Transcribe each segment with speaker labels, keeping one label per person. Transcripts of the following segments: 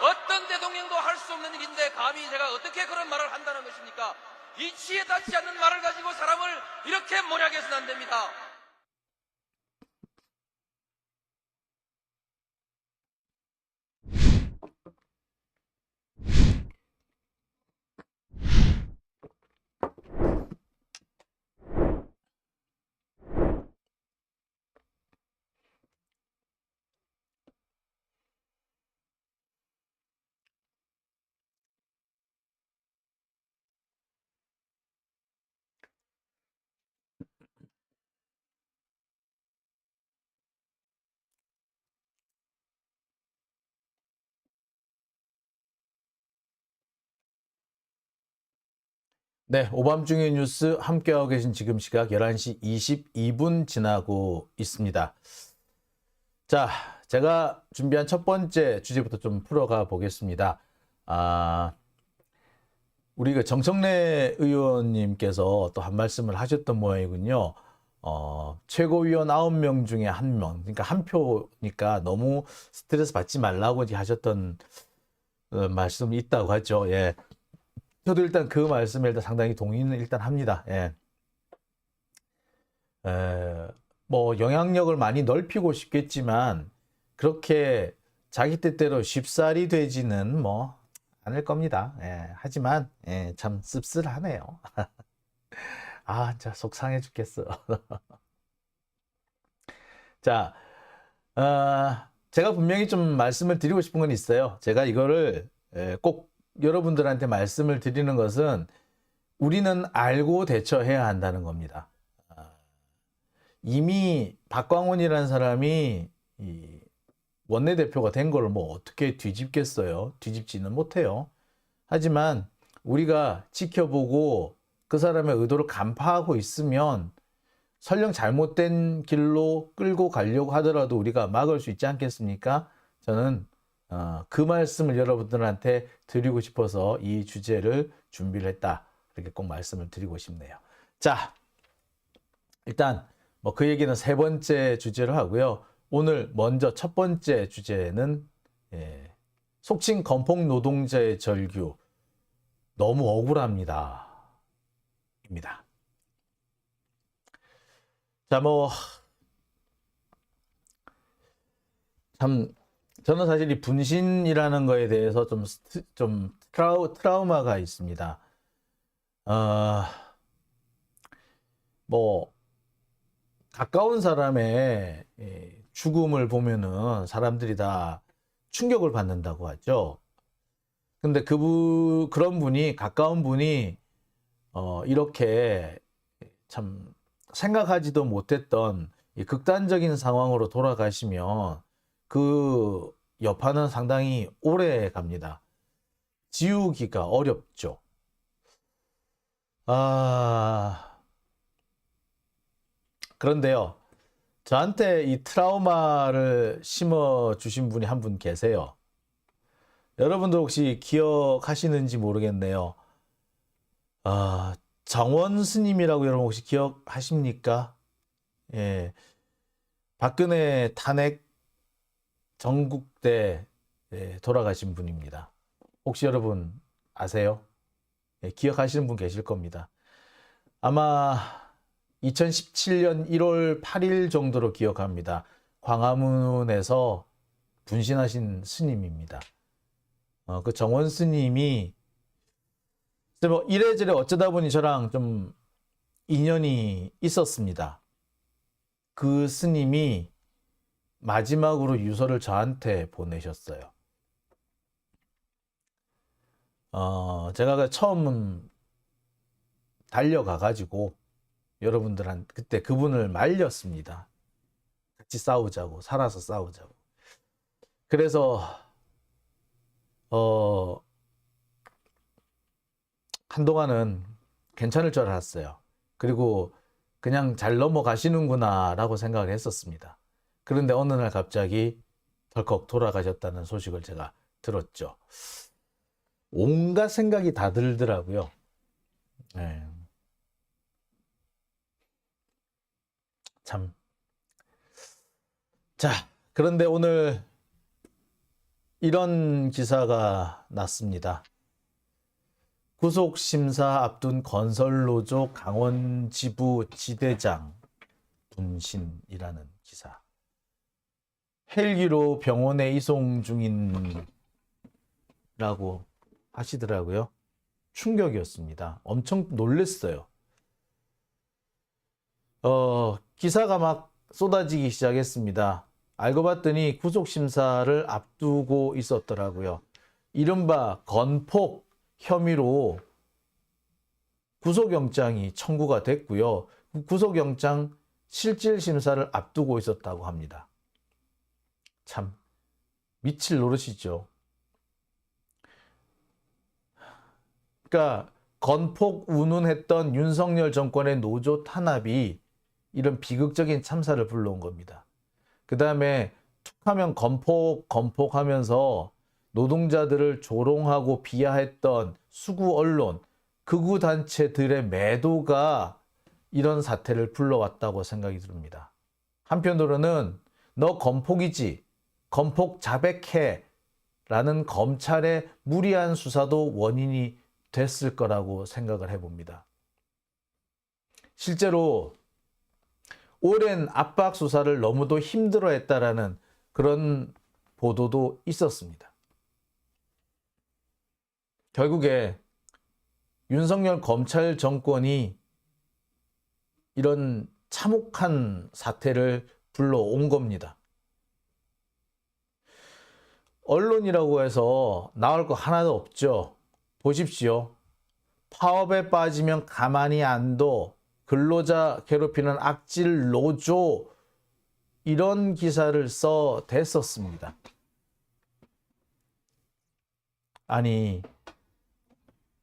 Speaker 1: 어떤 대통령도 할 수 없는 일인데 감히 제가 어떻게 그런 말을 한다는 것입니까? 이치에 닿지 않는 말을 가지고 사람을 이렇게 몰약해서는 안 됩니다.
Speaker 2: 네, 오밤중의 뉴스 함께하고 계신 지금 시각 11시 22분 지나고 있습니다. 자, 제가 준비한 첫 번째 주제부터 좀 풀어가 보겠습니다. 아, 우리 그 정청래 의원님께서 또 한 말씀을 하셨던 모양이군요. 어, 최고위원 9명 중에 한 명, 그러니까 한 표니까 너무 스트레스 받지 말라고 하셨던 어, 말씀이 있다고 하죠. 예. 저도 일단 그 말씀에 일단 상당히 동의는 일단 합니다. 예. 에, 뭐 영향력을 많이 넓히고 싶겠지만 그렇게 자기 뜻대로 쉽사리 되지는 뭐 않을 겁니다. 예. 하지만 예, 참 씁쓸하네요. 아, 진짜 속상해 죽겠어. 자, 어, 제가 분명히 좀 말씀을 드리고 싶은 건 있어요. 제가 이거를 에, 꼭 여러분들한테 말씀을 드리는 것은 우리는 알고 대처해야 한다는 겁니다. 아, 이미 박광원이라는 사람이 이 원내대표가 된 걸 뭐 어떻게 뒤집겠어요? 뒤집지는 못해요. 하지만 우리가 지켜보고 그 사람의 의도를 간파하고 있으면 설령 잘못된 길로 끌고 가려고 하더라도 우리가 막을 수 있지 않겠습니까? 저는 어, 그 말씀을 여러분들한테 드리고 싶어서 이 주제를 준비를 했다. 이렇게 꼭 말씀을 드리고 싶네요. 자, 일단 뭐 그 얘기는 세 번째 주제로 하고요. 오늘 먼저 첫 번째 주제는 예, 속칭 건폭 노동자의 절규 너무 억울합니다. 입니다. 자, 뭐, 참, 저는 사실 이 분신이라는 거에 대해서 좀, 좀 트라우, 트라우마가 있습니다. 어, 뭐, 가까운 사람의 예, 죽음을 보면은 사람들이 다 충격을 받는다고 하죠. 근데 그분, 그런 분이, 가까운 분이, 어, 이렇게 참 생각하지도 못했던 이 극단적인 상황으로 돌아가시면 그 여파는 상당히 오래 갑니다. 지우기가 어렵죠. 아, 그런데요. 저한테 이 트라우마를 심어 주신 분이 한 분 계세요. 여러분들 혹시 기억하시는지 모르겠네요. 아, 정원 스님이라고 여러분 혹시 기억하십니까? 예. 박근혜 탄핵 전국대 예, 돌아가신 분입니다. 혹시 여러분 아세요? 예, 기억하시는 분 계실 겁니다. 아마 2017년 1월 8일 정도로 기억합니다. 광화문에서 분신하신 스님입니다. 어, 그 정원 스님이 뭐 이래저래 어쩌다 보니 저랑 좀 인연이 있었습니다. 그 스님이 마지막으로 유서를 저한테 보내셨어요. 어, 제가 그 처음 달려가가지고 여러분들한 그때 그분을 말렸습니다. 같이 싸우자고, 살아서 싸우자고. 그래서, 어, 한동안은 괜찮을 줄 알았어요. 그리고 그냥 잘 넘어가시는구나 라고 생각을 했었습니다. 그런데 어느 날 갑자기 덜컥 돌아가셨다는 소식을 제가 들었죠. 온갖 생각이 다 들더라고요. 네. 참. 자, 그런데 오늘 이런 기사가 났습니다. 구속 심사 앞둔 건설노조 강원 지부 지대장 분신이라는 기사. 헬기로 병원에 이송 중인라고 하시더라고요. 충격이었습니다. 엄청 놀랬어요. 어, 기사가 막 쏟아지기 시작했습니다. 알고 봤더니 구속 심사를 앞두고 있었더라고요. 이른바 건폭 혐의로 구속영장이 청구가 됐고요. 구속영장 실질 심사를 앞두고 있었다고 합니다. 참 미칠 노릇이죠. 그러니까 건폭 운운했던 윤석열 정권의 노조 탄압이 이런 비극적인 참사를 불러온 겁니다. 그 다음에 툭하면 건폭 건폭하면서 노동자들을 조롱하고 비하했던 수구 언론, 극우 단체들의 매도가 이런 사태를 불러왔다고 생각이 듭니다. 한편으로는 너 건폭이지, 건폭 자백해 라는 검찰의 무리한 수사도 원인이 됐을 거라고 생각을 해봅니다. 실제로 오랜 압박 수사를 너무도 힘들어 했다라는 그런 보도도 있었습니다. 결국에 윤석열 검찰 정권이 이런 참혹한 사태를 불러온 겁니다. 언론이라고 해서 나올 거 하나도 없죠. 보십시오. 파업에 빠지면 가만히 안 둬. 근로자 괴롭히는 악질 노조. 이런 기사를 써 댔었습니다. 아니,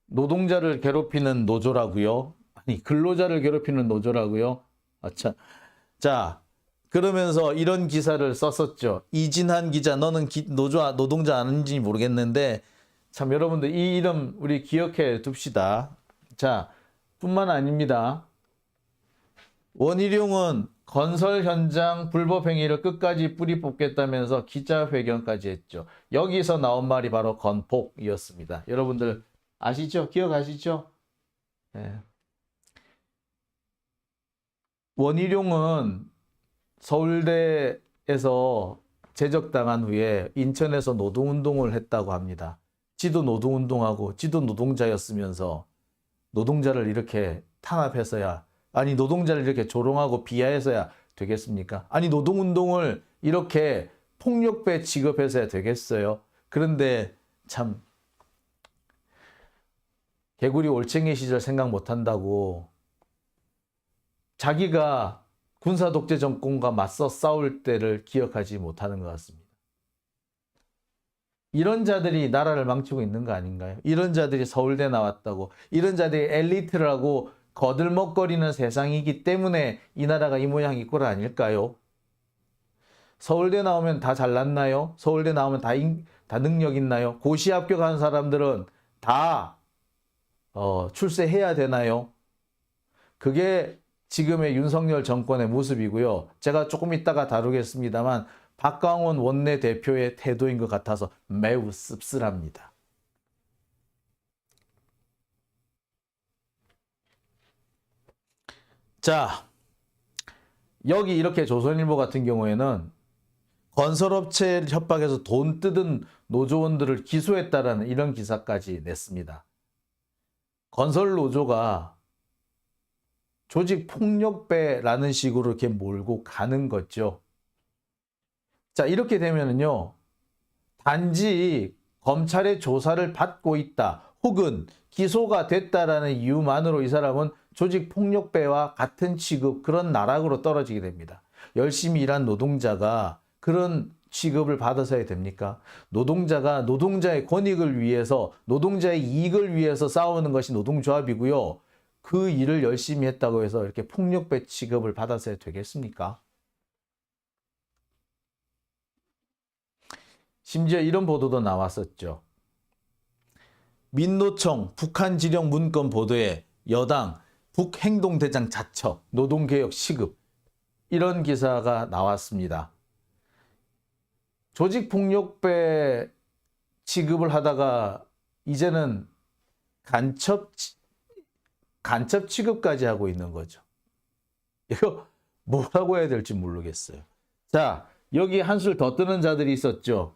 Speaker 2: 노동자를 괴롭히는 노조라고요? 아니, 근로자를 괴롭히는 노조라고요? 아차. 자, 그러면서 이런 기사를 썼었죠. 이진한 기자, 너는 기- 노조, 노동자 아닌지 모르겠는데, 참 여러분들 이 이름 우리 기억해 둡시다. 자, 뿐만 아닙니다. 원희룡은 건설 현장 불법 행위를 끝까지 뿌리 뽑겠다면서 기자회견까지 했죠. 여기서 나온 말이 바로 건폭이었습니다. 여러분들 아시죠? 기억하시죠? 예. 원희룡은 서울대에서 제적당한 후에 인천에서 노동운동을 했다고 합니다. 지도 노동운동하고 지도 노동자였으면서 노동자를 이렇게 탄압해서야 아니 노동자를 이렇게 조롱하고 비하해서야 되겠습니까? 아니 노동운동을 이렇게 폭력배 취급해서야 되겠어요? 그런데 참 개구리 올챙이 시절 생각 못한다고 자기가 군사 독재 정권과 맞서 싸울 때를 기억하지 못하는 것 같습니다. 이런 자들이 나라를 망치고 있는 거 아닌가요? 이런 자들이 서울대 나왔다고, 이런 자들이 엘리트라고 거들먹거리는 세상이기 때문에 이 나라가 이 모양이 꼴 아닐까요? 서울대 나오면 다 잘났나요? 서울대 나오면 다, 인, 다 능력 있나요? 고시 합격한 사람들은 다 어, 출세해야 되나요? 그게 지금의 윤석열 정권의 모습이고요. 제가 조금 이따가 다루겠습니다만 박광원 원내대표의 태도인 것 같아서 매우 씁쓸합니다. 자, 여기 이렇게 조선일보 같은 경우에는 건설업체 협박해서 돈 뜯은 노조원들을 기소했다라는 이런 기사까지 냈습니다. 건설 노조가 조직 폭력배라는 식으로 이렇게 몰고 가는 거죠. 자, 이렇게 되면은요, 단지 검찰의 조사를 받고 있다, 혹은 기소가 됐다라는 이유만으로 이 사람은 조직 폭력배와 같은 취급, 그런 나락으로 떨어지게 됩니다. 열심히 일한 노동자가 그런 취급을 받아서야 됩니까? 노동자가 노동자의 권익을 위해서, 노동자의 이익을 위해서 싸우는 것이 노동조합이고요. 그 일을 열심히 했다고 해서 이렇게 폭력배 취급을 받아서야 되겠습니까? 심지어 이런 보도도 나왔었죠. 민노총 북한 지령 문건 보도에 여당 북행동대장 자처 노동개혁 시급 이런 기사가 나왔습니다. 조직폭력배 취급을 하다가 이제는 간첩 취- 간첩 취급까지 하고 있는 거죠. 이거 뭐라고 해야 될지 모르겠어요. 자, 여기 한술 더 뜨는 자들이 있었죠.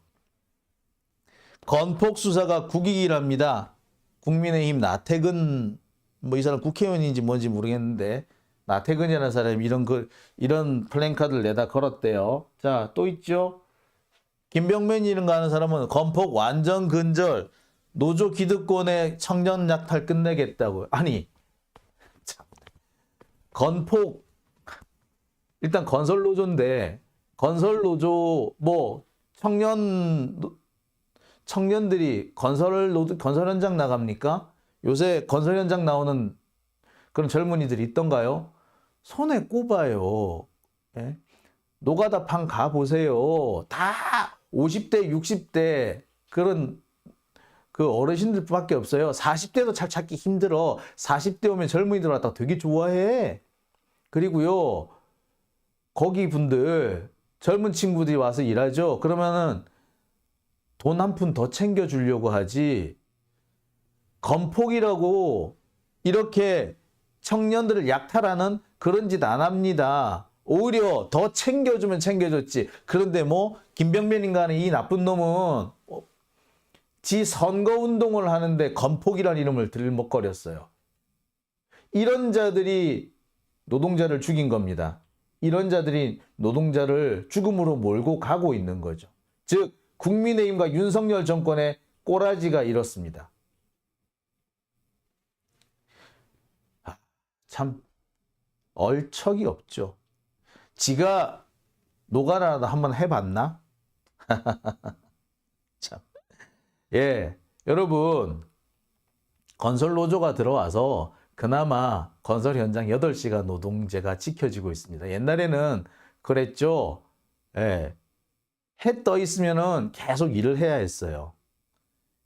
Speaker 2: 건폭 수사가 국익이랍니다. 국민의힘 나태근 뭐 이 사람 국회의원인지 뭔지 모르겠는데 나태근이라는 사람이 이런 그 이런 플랜카드를 내다 걸었대요. 자, 또 있죠. 김병맨이라는 하는 사람은 건폭 완전 근절 노조 기득권의 청년 약탈 끝내겠다고. 아니, 참. 건폭 일단 건설 노조인데 건설 노조 뭐 청년 노- 청년들이 건설 노조 건설 현장 나갑니까? 요새 건설 현장 나오는 그런 젊은이들이 있던가요? 손에 꼽아요. 예? 노가다 판 가 보세요. 다 50대, 60대 그런 그 어르신들밖에 없어요. 40대도 잘 찾기 힘들어. 40대 오면 젊은이들 왔다가 되게 좋아해. 그리고요. 거기 분들 젊은 친구들이 와서 일하죠. 그러면은 돈 한 푼 더 챙겨 주려고 하지. 건폭이라고 이렇게 청년들을 약탈하는 그런 짓 안 합니다. 오히려 더 챙겨주면 챙겨줬지. 그런데 뭐 김병변인가는 이 나쁜 놈은 어, 지 선거 운동을 하는데 건폭이라는 이름을 들먹거렸어요. 이런 자들이 노동자를 죽인 겁니다. 이런 자들이 노동자를 죽음으로 몰고 가고 있는 거죠. 즉 국민의힘과 윤석열 정권의 꼬라지가 이렇습니다. 아, 참 얼척이 없죠. 지가 노가라도 한번 해봤나? 참. 예, 여러분 건설 노조가 들어와서 그나마 건설 현장 8시간 노동제가 지켜지고 있습니다. 옛날에는 그랬죠. 예. 해 떠 있으면은 계속 일을 해야 했어요.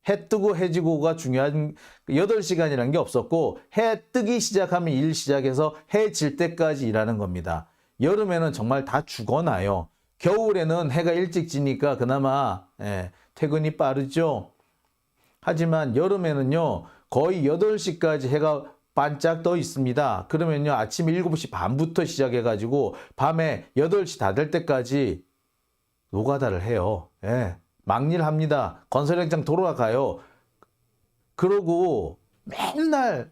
Speaker 2: 해 뜨고 해 지고가 중요한 8시간이라는 게 없었고 해 뜨기 시작하면 일 시작해서 해 질 때까지 일하는 겁니다. 여름에는 정말 다 죽어나요. 겨울에는 해가 일찍 지니까 그나마 예, 퇴근이 빠르죠. 하지만 여름에는요, 거의 8시까지 해가 반짝 떠 있습니다. 그러면요, 아침 7시 반부터 시작해가지고 밤에 8시 다 될 때까지 노가다를 해요. 예. 막일 합니다. 건설 현장 돌아가요. 그러고 맨날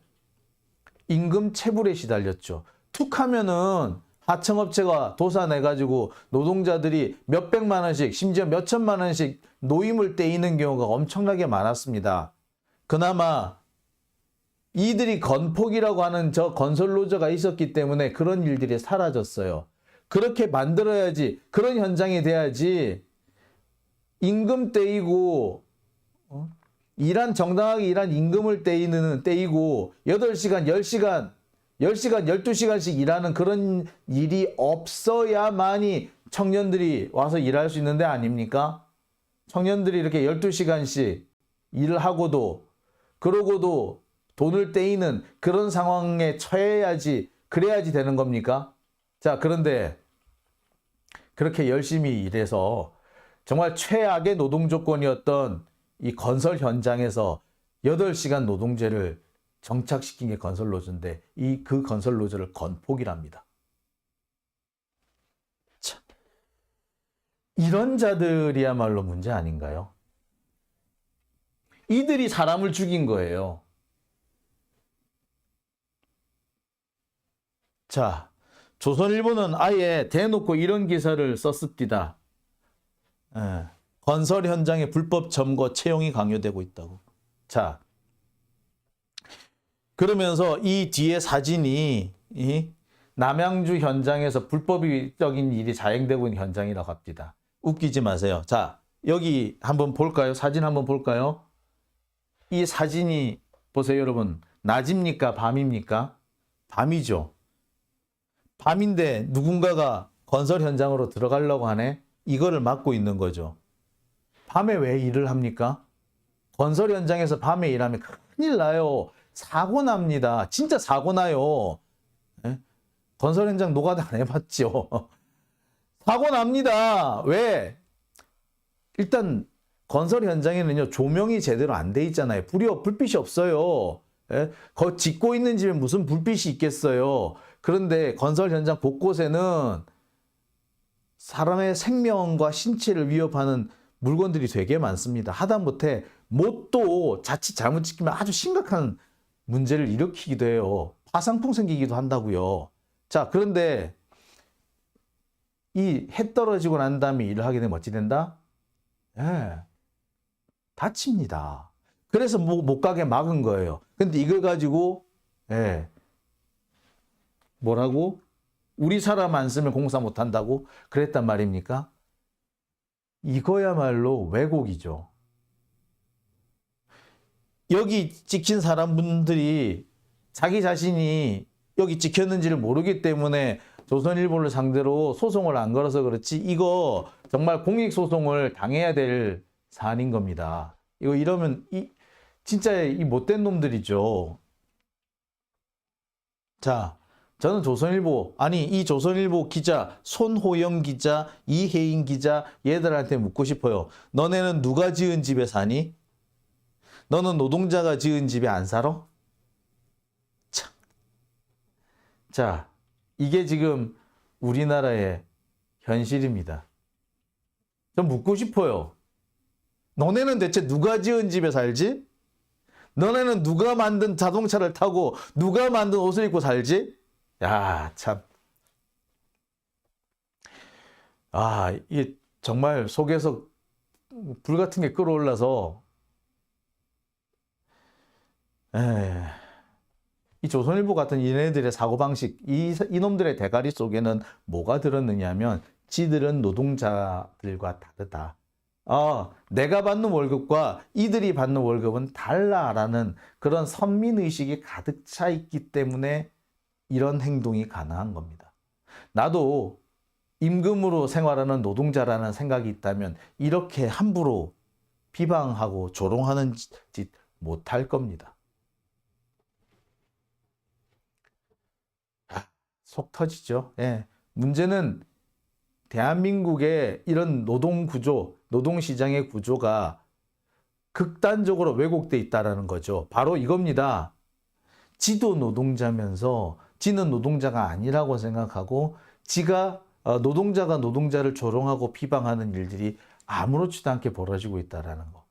Speaker 2: 임금 체불에 시달렸죠. 툭 하면은 하청업체가 도산해가지고 노동자들이 몇백만 원씩, 심지어 몇천만 원씩 노임을 떼이는 경우가 엄청나게 많았습니다. 그나마 이들이 건폭이라고 하는 저 건설 노조가 있었기 때문에 그런 일들이 사라졌어요. 그렇게 만들어야지, 그런 현장이 돼야지 임금 떼이고 어? 일한 정당하게 일한 임금을 떼이는 떼이고 8시간, 10시간, 10시간, 12시간씩 일하는 그런 일이 없어야만이 청년들이 와서 일할 수 있는데 아닙니까? 청년들이 이렇게 12시간씩 일을 하고도 그러고도 돈을 떼이는 그런 상황에 처해야지 그래야지 되는 겁니까? 자, 그런데 그렇게 열심히 일해서 정말 최악의 노동 조건이었던 이 건설 현장에서 8시간 노동제를 정착시킨 게 건설 노조인데 이 그 건설 노조를 건폭이랍니다. 참. 이런 자들이야말로 문제 아닌가요? 이들이 사람을 죽인 거예요. 자, 조선일보는 아예 대놓고 이런 기사를 썼습니다. 예, 건설 현장에 불법 점거 채용이 강요되고 있다고. 자, 그러면서 이 뒤에 사진이 이 남양주 현장에서 불법적인 일이 자행되고 있는 현장이라고 합니다. 웃기지 마세요. 자, 여기 한번 볼까요? 사진 한번 볼까요? 이 사진이 보세요, 여러분. 낮입니까? 밤입니까? 밤이죠. 밤인데 누군가가 건설 현장으로 들어가려고 하네? 이거를 막고 있는 거죠. 밤에 왜 일을 합니까? 건설 현장에서 밤에 일하면 큰일 나요. 사고 납니다. 진짜 사고 나요. 예? 건설 현장 노가다 안 해봤죠. 사고 납니다. 왜? 일단 건설 현장에는요 조명이 제대로 안 돼 있잖아요. 불이 없- 불빛이 없어요. 예? 거 짓고 있는 집에 무슨 불빛이 있겠어요. 그런데 건설 현장 곳곳에는 사람의 생명과 신체를 위협하는 물건들이 되게 많습니다. 하다못해 못도 자칫 잘못 지키면 아주 심각한 문제를 일으키기도 해요. 화상풍 생기기도 한다고요. 자, 그런데 이 해 떨어지고 난 다음에 일을 하게 되면 어찌 된다? 예. 다칩니다. 그래서 못, 못 가게 막은 거예요. 근데 이걸 가지고, 예. 뭐라고? 우리 사람 안 쓰면 공사 못 한다고? 그랬단 말입니까? 이거야말로 왜곡이죠. 여기 찍힌 사람분들이 자기 자신이 여기 찍혔는지를 모르기 때문에 조선일보를 상대로 소송을 안 걸어서 그렇지 이거 정말 공익소송을 당해야 될 사안인 겁니다. 이거 이러면 이 진짜 이 못된 놈들이죠. 자, 저는 조선일보 아니 이 조선일보 기자 손호영 기자 이혜인 기자 얘들한테 묻고 싶어요. 너네는 누가 지은 집에 사니? 너는 노동자가 지은 집에 안 살아? 참. 자, 이게 지금 우리나라의 현실입니다. 좀 묻고 싶어요. 너네는 대체 누가 지은 집에 살지? 너네는 누가 만든 자동차를 타고 누가 만든 옷을 입고 살지? 야, 참. 아, 이게 정말 속에서 불 같은 게 끓어올라서 에, 이 조선일보 같은 얘네들의 사고방식, 이, 이놈들의 대가리 속에는 뭐가 들었느냐면, 지들은 노동자들과 다르다. 아, 내가 받는 월급과 이들이 받는 월급은 달라라는 그런 선민의식이 가득 차 있기 때문에 이런 행동이 가능한 겁니다. 나도 임금으로 생활하는 노동자라는 생각이 있다면 이렇게 함부로 비방하고 조롱하는 짓 못할 겁니다. 속 터지죠. 예. 문제는 대한민국의 이런 노동 구조, 노동 시장의 구조가 극단적으로 왜곡돼 있다라는 거죠. 바로 이겁니다. 지도 노동자면서 지는 노동자가 아니라고 생각하고 지가 어, 노동자가 노동자를 조롱하고 비방하는 일들이 아무렇지도 않게 벌어지고 있다라는 거.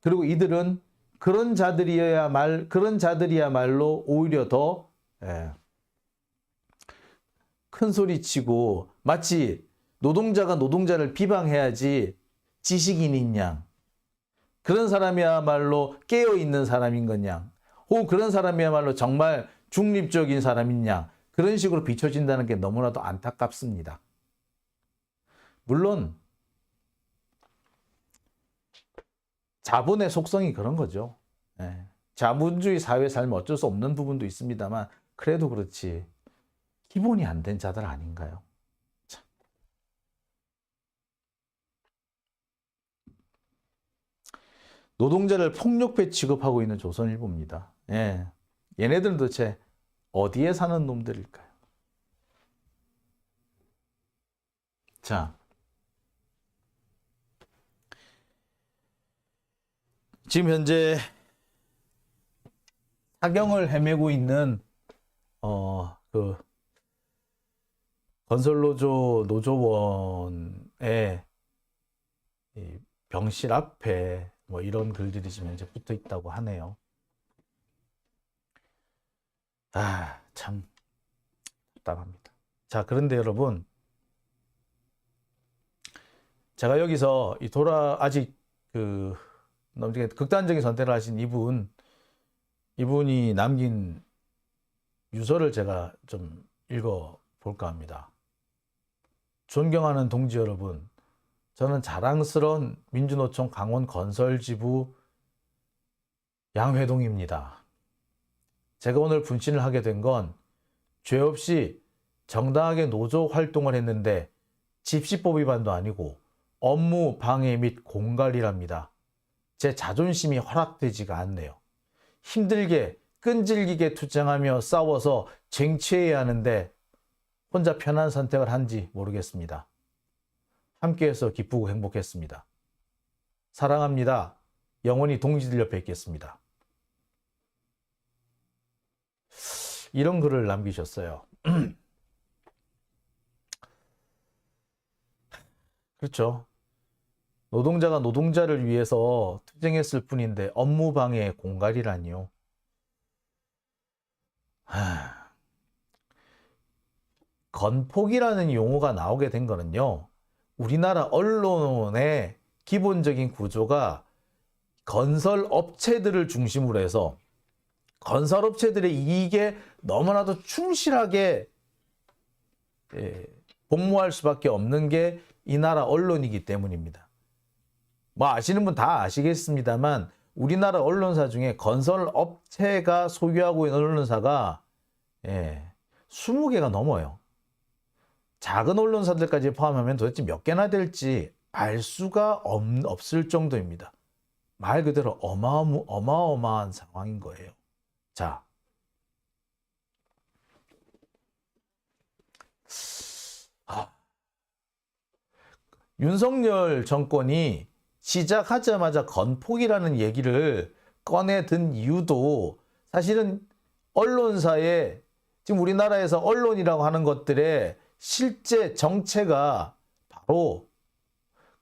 Speaker 2: 그리고 이들은 그런 자들이어야 말 그런 자들이야말로 오히려 더 예, 큰 소리 치고 마치 노동자가 노동자를 비방해야지 지식인인 양 그런 사람이야말로 깨어 있는 사람인 것양 혹은 그런 사람이야말로 정말 중립적인 사람인 양 그런 식으로 비춰진다는 게 너무나도 안타깝습니다. 물론 자본의 속성이 그런 거죠. 예. 자본주의 사회에 살면 어쩔 수 없는 부분도 있습니다만 그래도 그렇지 기본이 안 된 자들 아닌가요? 참. 노동자를 폭력배 취급하고 있는 조선일보입니다. 예. 얘네들은 도대체 어디에 사는 놈들일까요? 자. 지금 현재 사경을 헤매고 있는 어, 그 건설노조 노조원의 이 병실 앞에 뭐 이런 글들이 지금 현재 붙어 있다고 하네요. 아, 참 답답합니다. 자, 그런데 여러분, 제가 여기서 이 돌아 아직 그 너무 극단적인 선택을 하신 이분, 이분이 남긴 유서를 제가 좀 읽어 볼까 합니다. 존경하는 동지 여러분, 저는 자랑스러운 민주노총 강원 건설지부 양회동입니다. 제가 오늘 분신을 하게 된 건 죄 없이 정당하게 노조 활동을 했는데 집시법 위반도 아니고 업무 방해 및 공갈이랍니다. 제 자존심이 허락되지가 않네요. 힘들게 끈질기게 투쟁하며 싸워서 쟁취해야 하는데 혼자 편한 선택을 한지 모르겠습니다. 함께해서 기쁘고 행복했습니다. 사랑합니다. 영원히 동지들 옆에 있겠습니다. 이런 글을 남기셨어요. 그렇죠. 노동자가 노동자를 위해서 투쟁했을 뿐인데 업무 방해 공갈이라니요. 하... 건폭이라는 용어가 나오게 된 거는요. 우리나라 언론의 기본적인 구조가 건설 업체들을 중심으로 해서 건설 업체들의 이익에 너무나도 충실하게 예, 복무할 수밖에 없는 게 이 나라 언론이기 때문입니다. 뭐 아시는 분 다 아시겠습니다만 우리나라 언론사 중에 건설 업체가 소유하고 있는 언론사가 예, 20개가 넘어요. 작은 언론사들까지 포함하면 도대체 몇 개나 될지 알 수가 없, 없을 정도입니다. 말 그대로 어마어마, 어마어마한 상황인 거예요. 자. 아. 윤석열 정권이 시작하자마자 건폭이라는 얘기를 꺼내든 이유도 사실은 언론사에 지금 우리나라에서 언론이라고 하는 것들의 실제 정체가 바로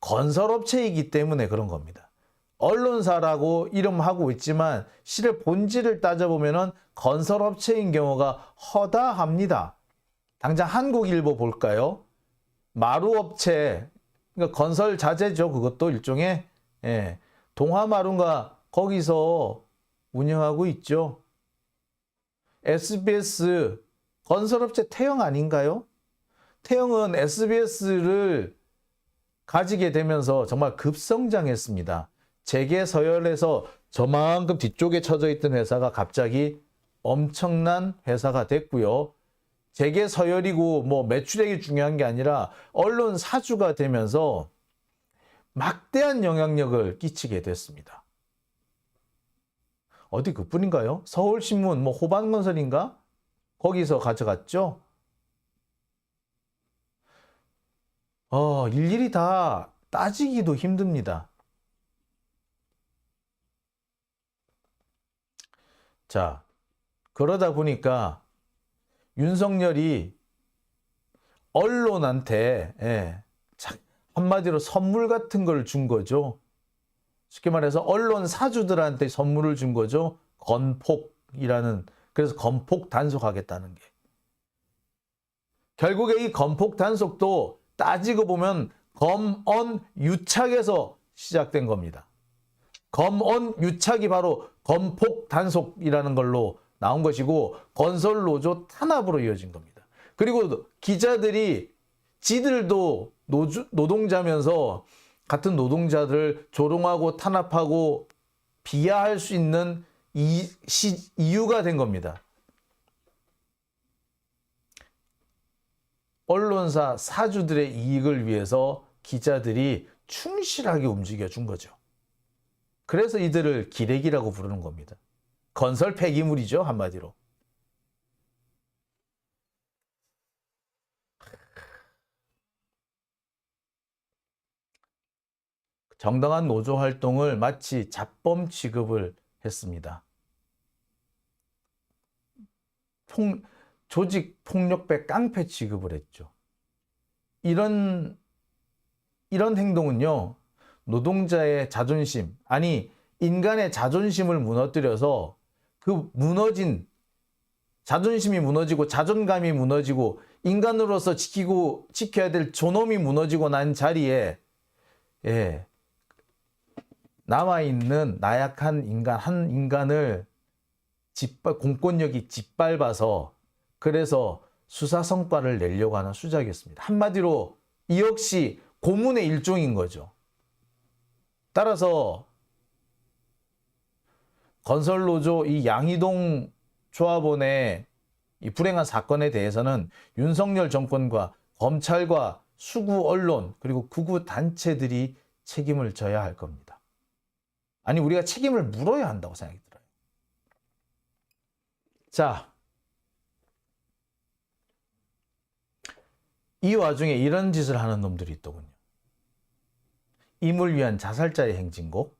Speaker 2: 건설업체이기 때문에 그런 겁니다. 언론사라고 이름하고 있지만 실의 본질을 따져보면 건설업체인 경우가 허다합니다. 당장 한국일보 볼까요? 마루업체, 그러니까 건설 자재죠. 그것도 일종의 예, 동화마루가 거기서 운영하고 있죠. SBS 건설업체 태영 아닌가요? 태영은 SBS를 가지게 되면서 정말 급성장했습니다. 재계 서열에서 저만큼 뒤쪽에 쳐져 있던 회사가 갑자기 엄청난 회사가 됐고요. 재계 서열이고 뭐 매출액이 중요한 게 아니라 언론 사주가 되면서 막대한 영향력을 끼치게 됐습니다. 어디 그뿐인가요? 서울신문 뭐 호반건설인가? 거기서 가져갔죠? 어, 일일이 다 따지기도 힘듭니다. 자, 그러다 보니까 윤석열이 언론한테 예, 참, 한마디로 선물 같은 걸 준 거죠. 쉽게 말해서 언론 사주들한테 선물을 준 거죠. 건폭이라는 그래서 건폭 단속하겠다는 게. 결국에 이 건폭 단속도 따지고 보면 검언 유착에서 시작된 겁니다. 검언 유착이 바로 건폭 단속이라는 걸로 나온 것이고 건설 노조 탄압으로 이어진 겁니다. 그리고 기자들이 지들도 노주, 노동자면서 같은 노동자들 조롱하고 탄압하고 비하할 수 있는 이, 시, 이유가 된 겁니다. 언론사 사주들의 이익을 위해서 기자들이 충실하게 움직여 준 거죠. 그래서 이들을 기레기라고 부르는 겁니다. 건설 폐기물이죠, 한마디로. 정당한 노조 활동을 마치 잡범 취급을 했습니다. 폭, 조직 폭력배 깡패 취급을 했죠. 이런 이런 행동은요. 노동자의 자존심, 아니 인간의 자존심을 무너뜨려서 그 무너진 자존심이 무너지고 자존감이 무너지고 인간으로서 지키고 지켜야 될 존엄이 무너지고 난 자리에 예. 남아 있는 나약한 인간 한 인간을 짓밟 공권력이 짓밟아서 그래서 수사 성과를 내려고 하는 수작이었습니다. 한마디로 이 역시 고문의 일종인 거죠. 따라서 건설노조 이 양희동 조합원의 이 불행한 사건에 대해서는 윤석열 정권과 검찰과 수구 언론 그리고 구구 단체들이 책임을 져야 할 겁니다. 아니 우리가 책임을 물어야 한다고 생각이 들어요. 자, 이 와중에 이런 짓을 하는 놈들이 있더군요. 임을 위한 자살자의 행진곡,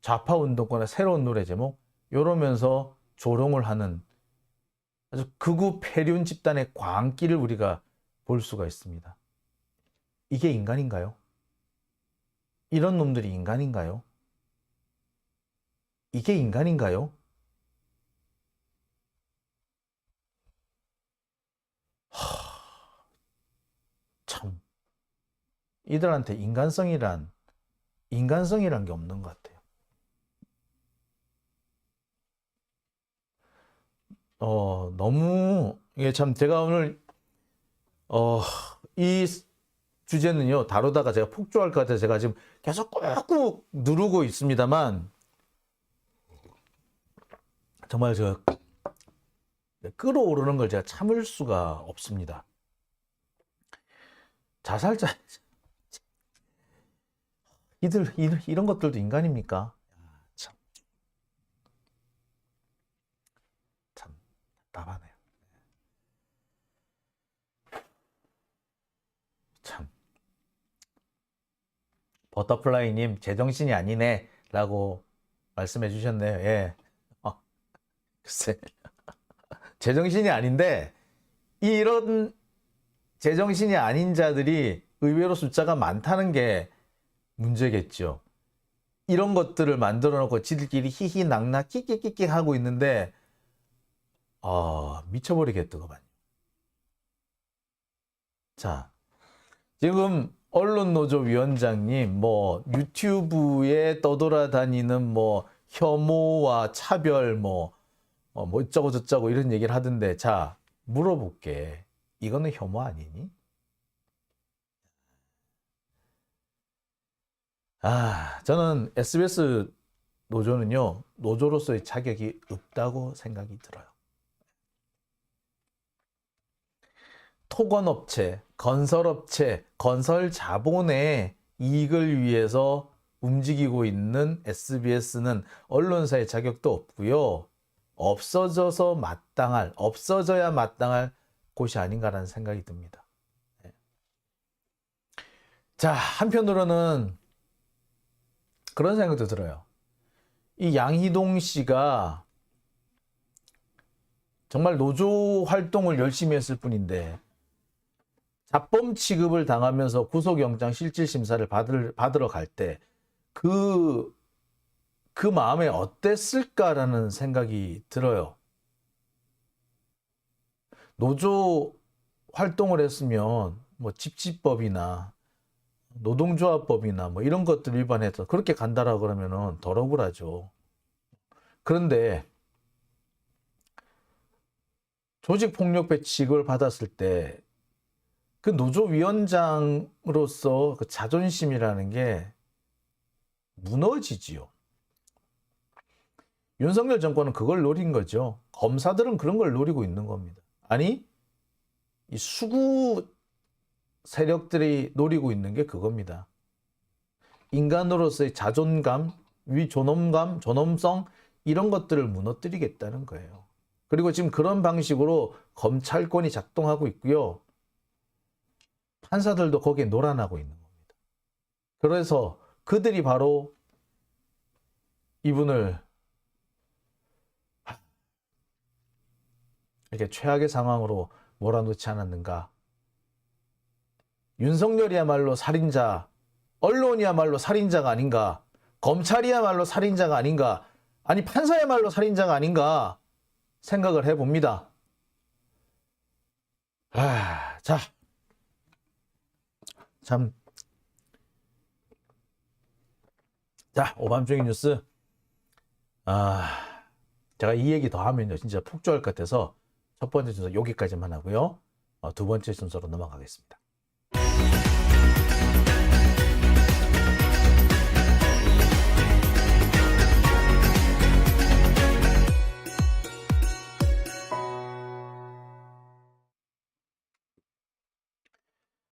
Speaker 2: 좌파 운동권의 새로운 노래 제목, 이러면서 조롱을 하는 아주 극우 폐륜 집단의 광기를 우리가 볼 수가 있습니다. 이게 인간인가요? 이런 놈들이 인간인가요? 이게 인간인가요? 하, 참 이들한테 인간성이란 인간성이란 게 없는 것 같아요. 어 너무 이게 참 제가 오늘 어 이 주제는요 다루다가 제가 폭주할 것 같아서 제가 지금 계속 꾹꾹 누르고 있습니다만 정말 저 끌어오르는 걸 제가 참을 수가 없습니다. 자살자 이들 이런, 것들도 인간입니까? 야, 참. 참 답답하네요. 참. 버터플라이님 제정신이 아니네라고 말씀해 주셨네요. 예. 어, 글쎄. 제정신이 아닌데 이런 제정신이 아닌 자들이 의외로 숫자가 많다는 게 문제겠죠. 이런 것들을 만들어 놓고 지들끼리 히히 낙낙 끽끽끽끽 하고 있는데 아 미쳐버리겠더구만. 자 지금 언론노조 위원장님 뭐 유튜브에 떠돌아다니는 뭐 혐오와 차별 뭐 어, 뭐 어쩌고 저쩌고 이런 얘기를 하던데 자 물어볼게 이거는 혐오 아니니? 아 저는 SBS 노조는요 노조로서의 자격이 없다고 생각이 들어요. 토건업체, 건설업체, 건설 자본의 이익을 위해서 움직이고 있는 SBS는 언론사의 자격도 없고요. 없어져서 마땅할, 없어져야 마땅할 곳이 아닌가라는 생각이 듭니다. 네. 자, 한편으로는 그런 생각도 들어요. 이 양희동 씨가 정말 노조 활동을 열심히 했을 뿐인데 자범 취급을 당하면서 구속영장 실질 심사를 받을, 받으러 갈 때 그, 그 마음에 어땠을까라는 생각이 들어요. 노조 활동을 했으면 뭐 집집법이나 노동조합법이나 뭐 이런 것들 위반해서 그렇게 간다라 그러면은 덜 억울하죠. 그런데 조직폭력배 취급을 받았을 때 그 노조 위원장으로서 그 자존심이라는 게 무너지지요. 윤석열 정권은 그걸 노린 거죠. 검사들은 그런 걸 노리고 있는 겁니다. 아니, 이 수구 세력들이 노리고 있는 게 그겁니다. 인간으로서의 자존감, 위존엄감, 존엄성 이런 것들을 무너뜨리겠다는 거예요. 그리고 지금 그런 방식으로 검찰권이 작동하고 있고요. 판사들도 거기에 놀아나고 있는 겁니다. 그래서 그들이 바로 이분을 이렇게 최악의 상황으로 몰아넣지 않았는가. 윤석열이야말로 살인자, 언론이야말로 살인자가 아닌가, 검찰이야말로 살인자가 아닌가, 아니 판사야말로 살인자가 아닌가 생각을 해봅니다. 아, 자, 참, 자 오밤중의 뉴스. 아, 제가 이 얘기 더 하면요 진짜 폭주할 것 같아서 첫 번째 순서 여기까지만 하고요. 어, 두 번째 순서로 넘어가겠습니다.